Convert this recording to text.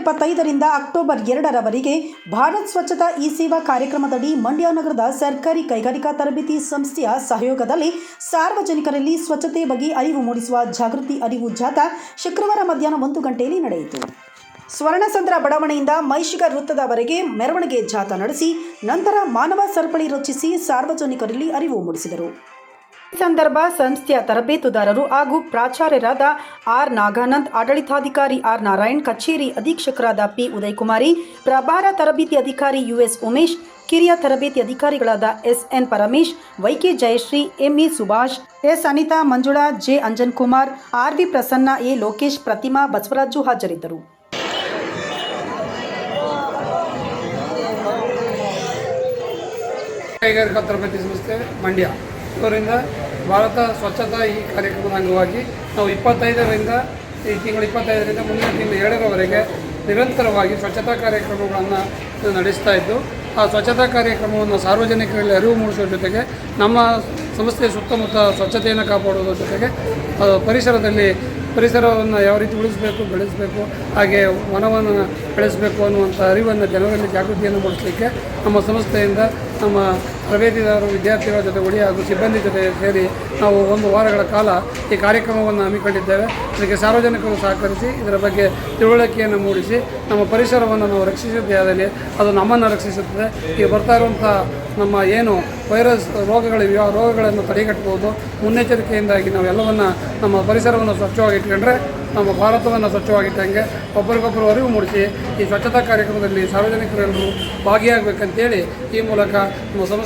ಇಪ್ಪತ್ತೈದರಿಂದ ಅಕ್ಟೋಬರ್ ಎರಡರವರೆಗೆ ಭಾರತ್ ಸ್ವಚ್ಛತಾ ಇ ಸೇವಾ ಕಾರ್ಯಕ್ರಮದಡಿ ಮಂಡ್ಯ ನಗರದ ಸರ್ಕಾರಿ ಕೈಗಾರಿಕಾ ತರಬೇತಿ ಸಂಸ್ಥೆಯ ಸಹಯೋಗದಲ್ಲಿ ಸಾರ್ವಜನಿಕರಲ್ಲಿ ಸ್ವಚ್ಛತೆ ಬಗ್ಗೆ ಅರಿವು ಮೂಡಿಸುವ ಜಾಗೃತಿ ಅರಿವು ಜಾಥಾ ಶುಕ್ರವಾರ ಮಧ್ಯಾಹ್ನ ಒಂದು ಗಂಟೆಯಲ್ಲಿ ನಡೆಯಿತು. ಸ್ವರ್ಣಸಂದ್ರ ಬಡಾವಣೆಯಿಂದ ಮೈಶಿಕ ವೃತ್ತದವರೆಗೆ ಮೆರವಣಿಗೆ ಜಾಥಾ ನಡೆಸಿ, ನಂತರ ಮಾನವ ಸರಪಳಿ ರಚಿಸಿ ಸಾರ್ವಜನಿಕರಲ್ಲಿ ಅರಿವು ಮೂಡಿಸಿದರು. ಈ ಸಂದರ್ಭ ಸಂಸ್ಥೆಯ ತರಬೇತುದಾರರು ಹಾಗೂ ಪ್ರಾಚಾರ್ಯರಾದ ಆರ್ ನಾಗಾನಂದ್, ಆಡಳಿತಾಧಿಕಾರಿ ಆರ್ ನಾರಾಯಣ್, ಕಚೇರಿ ಅಧೀಕ್ಷಕರಾದ ಪಿ ಉದಯಕುಮಾರಿ, ಪ್ರಭಾರ ತರಬೇತಿ ಅಧಿಕಾರಿ ಯುಎಸ್ ಉಮೇಶ್, ಕಿರಿಯ ತರಬೇತಿ ಅಧಿಕಾರಿಗಳಾದ S N Paramesh Y K Jayashree M E Subhash, S Anitha Manjula, J Anjan Kumar, R V Prasanna, A Lokesh, Pratima Basavaraju ಹಾಜರಿದ್ದರು. ಕೈಗಾರಿಕಾ ತರಬೇತಿ ಸಂಸ್ಥೆ ಮಂಡ್ಯ. ಇವರಿಂದ ಭಾರತ ಸ್ವಚ್ಛತಾ ಈ ಕಾರ್ಯಕ್ರಮದ ಅಂಗವಾಗಿ ನಾವು ಇಪ್ಪತ್ತೈದರಿಂದ ಈ ತಿಂಗಳು ಇಪ್ಪತ್ತೈದರಿಂದ ಮುಂದಿನ ತಿಂಗಳು ಎರಡರವರೆಗೆ ನಿರಂತರವಾಗಿ ಸ್ವಚ್ಛತಾ ಕಾರ್ಯಕ್ರಮಗಳನ್ನು ನಡೆಸ್ತಾ ಇದ್ದು, ಆ ಸ್ವಚ್ಛತಾ ಕಾರ್ಯಕ್ರಮವನ್ನು ಸಾರ್ವಜನಿಕರಲ್ಲಿ ಅರಿವು ಮೂಡಿಸುವ ಜೊತೆಗೆ ನಮ್ಮ ಸಂಸ್ಥೆಯ ಸುತ್ತಮುತ್ತ ಸ್ವಚ್ಛತೆಯನ್ನು ಕಾಪಾಡುವುದರ ಜೊತೆಗೆ ಪರಿಸರದಲ್ಲಿ ಪರಿಸರವನ್ನು ಯಾವ ರೀತಿ ಉಳಿಸಬೇಕು, ಬೆಳೆಸಬೇಕು, ಹಾಗೆ ವನವನ್ನು ಬೆಳೆಸಬೇಕು ಅನ್ನುವಂಥ ಅರಿವನ್ನು ಜನರಲ್ಲಿ ಜಾಗೃತಿಯನ್ನು ಮೂಡಿಸಲಿಕ್ಕೆ ನಮ್ಮ ಸಂಸ್ಥೆಯಿಂದ ನಮ್ಮ ತರಬೇತಿದಾರರು ವಿದ್ಯಾರ್ಥಿಗಳ ಜೊತೆ ಒಡಿ ಹಾಗೂ ಸಿಬ್ಬಂದಿ ಜೊತೆ ಸೇರಿ ನಾವು ಒಂದು ವಾರಗಳ ಕಾಲ ಈ ಕಾರ್ಯಕ್ರಮವನ್ನು ಹಮ್ಮಿಕೊಂಡಿದ್ದೇವೆ. ಅದಕ್ಕೆ ಸಾರ್ವಜನಿಕರು ಸಹಕರಿಸಿ ಇದರ ಬಗ್ಗೆ ತಿಳುವಳಿಕೆಯನ್ನು ಮೂಡಿಸಿ ನಮ್ಮ ಪರಿಸರವನ್ನು ನಾವು ರಕ್ಷಿಸಿದ್ದೇ ಅದು ನಮ್ಮನ್ನು ರಕ್ಷಿಸುತ್ತದೆ. ಈಗ ಬರ್ತಾ ಇರುವಂಥ ನಮ್ಮ ಏನು ವೈರಸ್ ರೋಗಗಳಿವೆ ಆ ರೋಗಗಳನ್ನು ತಡೆಗಟ್ಟಬಹುದು. ಮುನ್ನೆಚ್ಚರಿಕೆಯಿಂದಾಗಿ ನಾವೆಲ್ಲವನ್ನು ನಮ್ಮ ಪರಿಸರವನ್ನು ಸ್ವಚ್ಛವಾಗಿ ಇಟ್ಕೊಂಡ್ರೆ, ನಮ್ಮ ಭಾರತವನ್ನು ಸ್ವಚ್ಛವಾಗಿಟ್ಟಂಗೆ ಒಬ್ಬರಿಗೊಬ್ಬರು ಅರಿವು ಮೂಡಿಸಿ ಈ ಸ್ವಚ್ಛತಾ ಕಾರ್ಯಕ್ರಮದಲ್ಲಿ ಸಾರ್ವಜನಿಕರೆಲ್ಲರೂ ಭಾಗಿಯಾಗಬೇಕಂತೇಳಿ ಈ ಮೂಲಕ ನಮ್ಮ ಸಂಸ್ಥೆ